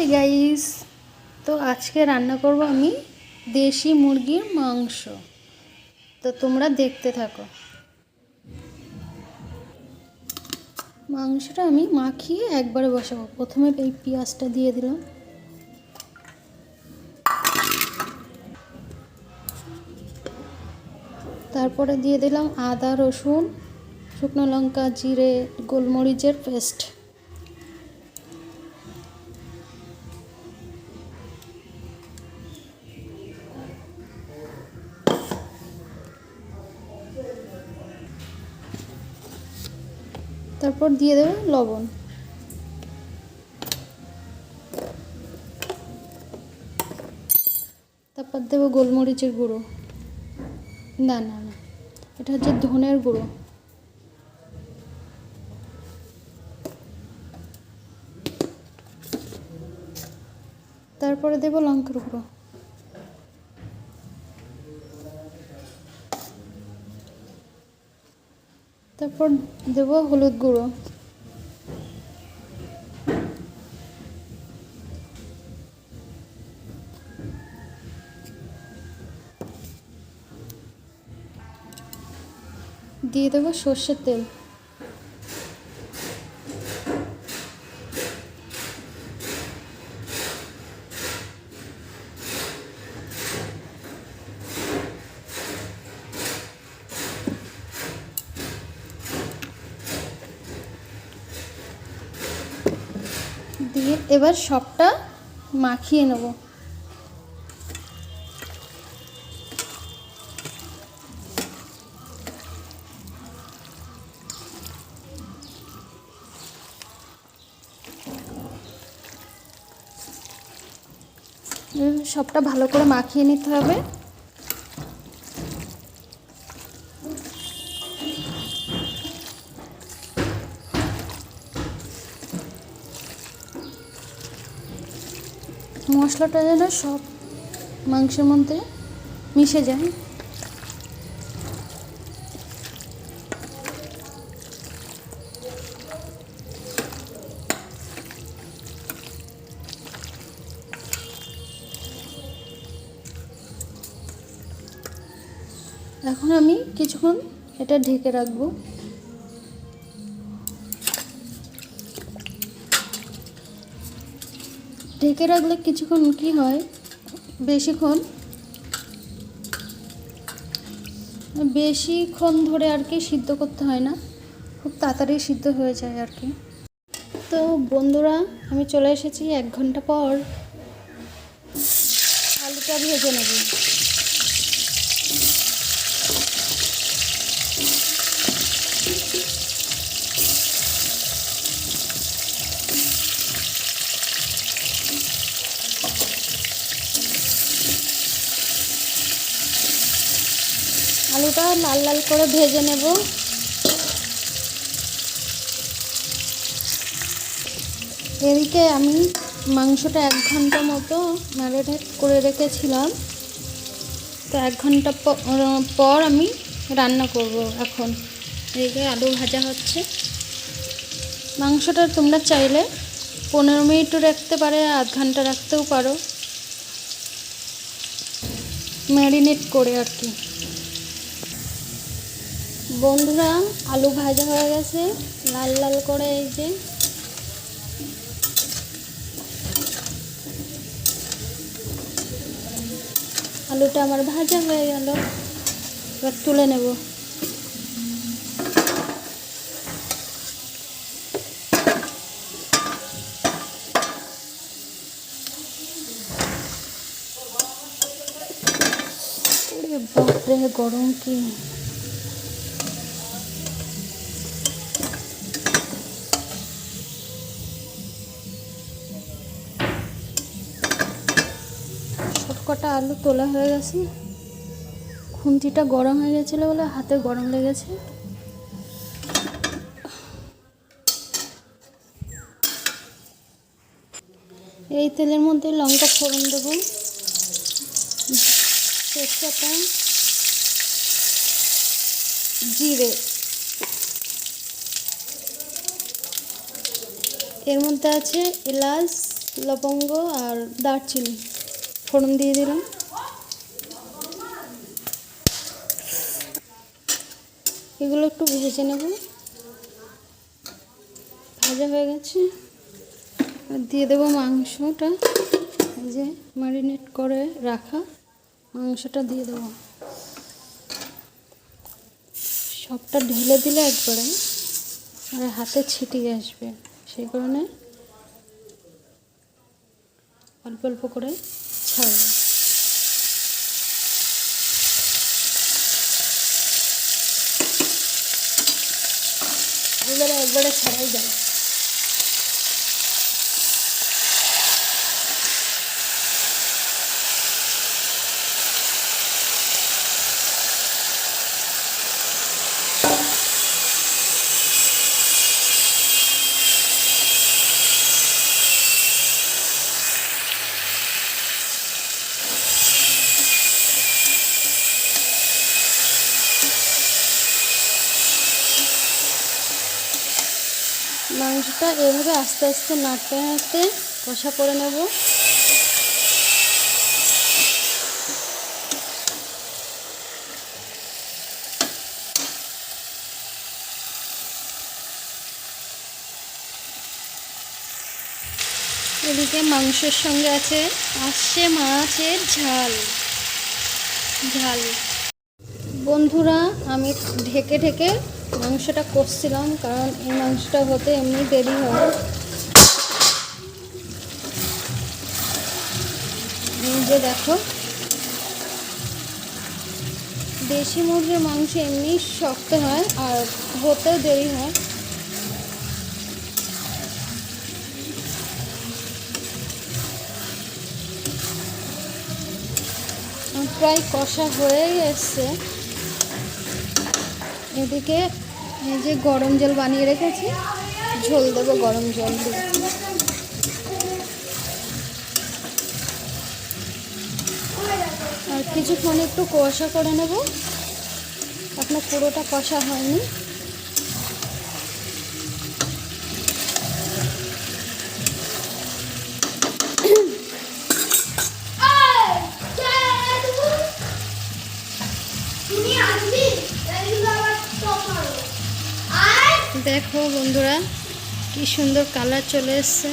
Hi guys তো আজকে রান্না করব আমি দেশি মুরগির মাংস। তো তোমরা দেখতে থাকো। মাংসটা আমি মাখিয়ে একবারে বসাবো। প্রথমে এই পেঁয়াজটা দিয়ে দিলাম। তারপরে দিয়ে দিলাম আদা রসুন, শুকনো লঙ্কা, জিরে, গোলমরিচের পেস্ট। দিয়ে দেবে লবণ। তারপর দেবো গোলমরিচের গুঁড়ো। না না না, এটা হচ্ছে ধনের গুঁড়ো। তারপরে দেবো লঙ্কার গুঁড়ো। তারপর দেবো হলুদ গুঁড়ো। দিয়ে দেবো সর্ষের তেল। দিয়ে এবার সবটা মাখিয়ে নেব। সবটা ভালো করে মাখিয়ে নিতে হবে। মশলাটা যেন সব মাংসের মধ্যে মিশে যায়। এখন আমি কিছুক্ষণ এটা ঢেকে রাখব। ঢেকে রাখলে কিছুক্ষণ কি হয়? বেশিক্ষণ? বেশিক্ষণ ধরে আর কি সিদ্ধ করতে হয় না। খুব তাড়াতাড়ি সিদ্ধ হয়ে যায় আর কি। তো বন্ধুরা, আমি চলে এসেছি এক ঘণ্টা পর। আলুটা ভেজে নেব। আলুটা লাল লাল করে ভেজে নেব। এদিকে আমি মাংসটা এক ঘণ্টা মতো ম্যারিনেট করে রেখেছিলাম। তো এক ঘণ্টা পর আমি রান্না করব এখন। এদিকে আলু ভাজা হচ্ছে। মাংসটা তোমরা চাইলে পনেরো মিনিটও রাখতে পারে, আধ ঘণ্টা রাখতেও পারো। ম্যারিনেট করে আর কি। বন্ধুরা, আলু ভাজা হয়ে গেছে। লাল লাল করে এই যে আলুটা আমার ভাজা হয়ে গেল। এবার তুলে নেব। গরম কি? আলু তোলা হয়ে গেছে। খুন্তিটা গরম হয়ে গেছিল বলে হাতে গরম লেগেছে। এই তেলের মধ্যে লঙ্কা ফোড়ন দেবো। তেজপাতা, জিরে। এর মধ্যে আছে এলাচ, লবঙ্গ আর দারচিনি। ফোড়ন দিয়ে দিলাম। এগুলো একটু ভেজে নেব। ভাজা হয়ে গেছে। আর দিয়ে দেবো মাংসটা। যে ম্যারিনেট করে রাখা। মাংসটা দিয়ে দেবো। সবটা ঢেলে দিলে একবারে আর হাতে ছিটিয়ে আসবে। সেই কারণে অল্প অল্প করে ছাড়বে। এবারে একবারে ছাড়াই যায়। মাংসটা এভাবে আস্তে আস্তে নাড়তে নাড়তে কষা করে নেব। এদিকে মাংসের সঙ্গে আছে আসছে মাছের ঝাল। ঝাল। বন্ধুরা, আমি ঢেকে ঢেকে মাংসটা কষছিলাম কারণ এই মাংসটা হতে এমনি দেরি হয়। যে দেখো, দেশি মুরগির মাংস এমনি শক্ত হয় আর হতেও দেরি হয়। প্রায় কষা হয়েই এসছে। এদিকে এই যে গরম জল বানিয়ে রেখেছি। ঝোল দেবো গরম জল দিয়ে। আর কিছুক্ষণ একটু কষা করে নেব। আপনার পুরোটা কষা হয়নি তুমি আসবি কিন্তু আবার টপ মারো আর দেখো বন্ধুরা, কি সুন্দর কালার চলে এসছে।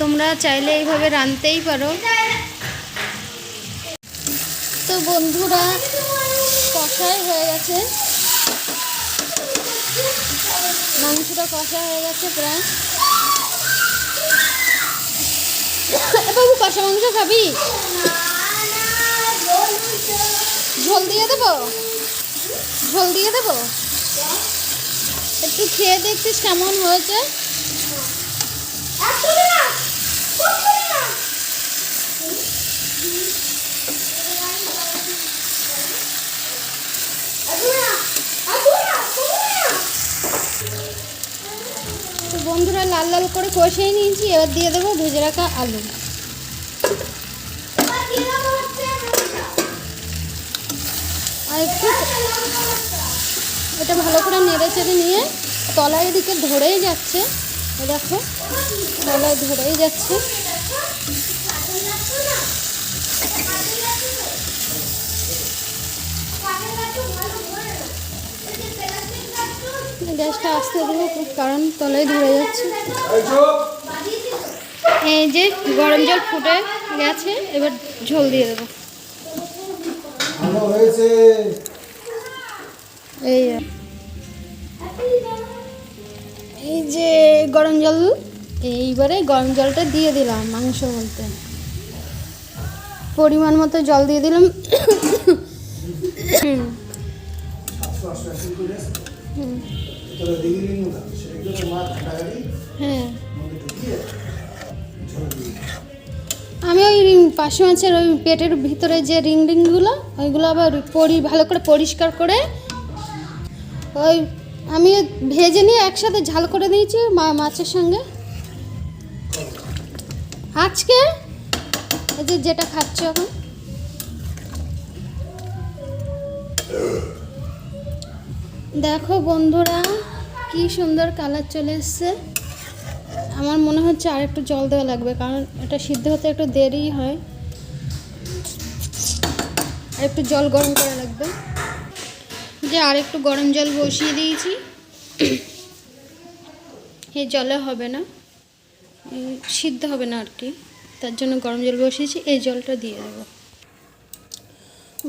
তোমরা চাইলে এইভাবে রাঁধতেই পারো। তো বন্ধুরা, কষাই হয়ে গেছে। মাংসটা কষা হয়ে গেছে প্রায়। বাবু, কষা মাংস খাবি? ঝোল দিয়ে দেবো? ঝোল দিয়ে দেবো? একটু খেয়ে দেখছিস কেমন হয়েছে? বন্ধুরা লাল লাল করে কষিয়ে নিয়েছি, এবার দিয়ে দেবো ভেজে রাখা আলু। আর একটু এটা ভালো করে নেড়ে চেড়ে নিয়ে তলায় দিকে ধরেই যাচ্ছে। দেখো তলায় ধরেই যাচ্ছে। গ্যাসটা আসতে দেবো কারণ তলায় ধরে যাচ্ছে। এই যে গরম জল ফুটে গেছে এবার ঝোল দিয়ে দেবো। এই এই যে গরম জল, এইবারে গরম জলটা দিয়ে দিলাম মাংস বলতে। পরিমাণ মতো জল দিয়ে দিলাম। হ্যাঁ। আমি ওই রিং- পাশে মাছের ওই পেটের ভিতরে যে রিং রিংগুলো, ওইগুলো আবার পরি, ভালো করে পরিষ্কার করে ওই আমি ভেজে নিয়ে একসাথে ঝাল করে দিয়েছি মাছের সঙ্গে। আজকে এই যে যেটা খাচ্ছ এখন। দেখো বন্ধুরা, কি সুন্দর কালার চলে এসছে। আমার মনে হচ্ছে আর একটু জল দেওয়া লাগবে, কারণ এটা সিদ্ধ হতে একটু দেরি হয়। আর একটু জল গরম করা লাগবে। যে আর একটু গরম জল বসিয়ে দিয়েছি। এই জলে হবে না। সিদ্ধ হবে না আর কি। তার জন্য গরম জল বসিয়েছি এই জলটা দিয়ে দেবো।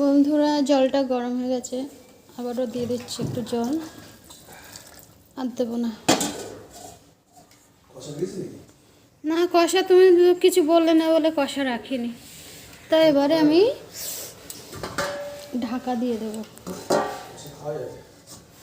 বন্ধুরা জলটা গরম হয়ে গেছে। আবারও দিয়ে দিচ্ছি একটু জল। আর দেবো না। না কষা তুমি কিছু বললে না বলে কষা রাখিনি। তো এবারে আমি ঢাকা দিয়ে দেবো।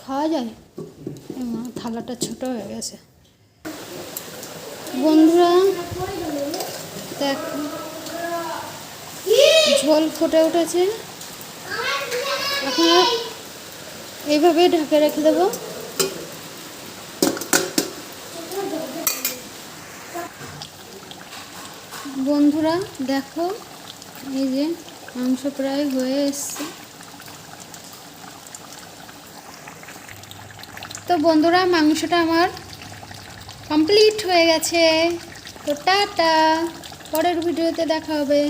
খাওয়া যায়? থালাটা ছোট হয়ে গেছে। বন্ধুরা, দেখো, ঝোল ফুটে উঠেছে। এখন এইভাবে ঢাকে রেখে দেবো। বন্ধুরা, দেখো, এই যে মাংস প্রায় হয়ে এসছে। তো বন্ধুরা মাংসটা আমার কমপ্লিট হয়ে গেছে। তো টাটা পরের ভিডিওতে দেখা হবে।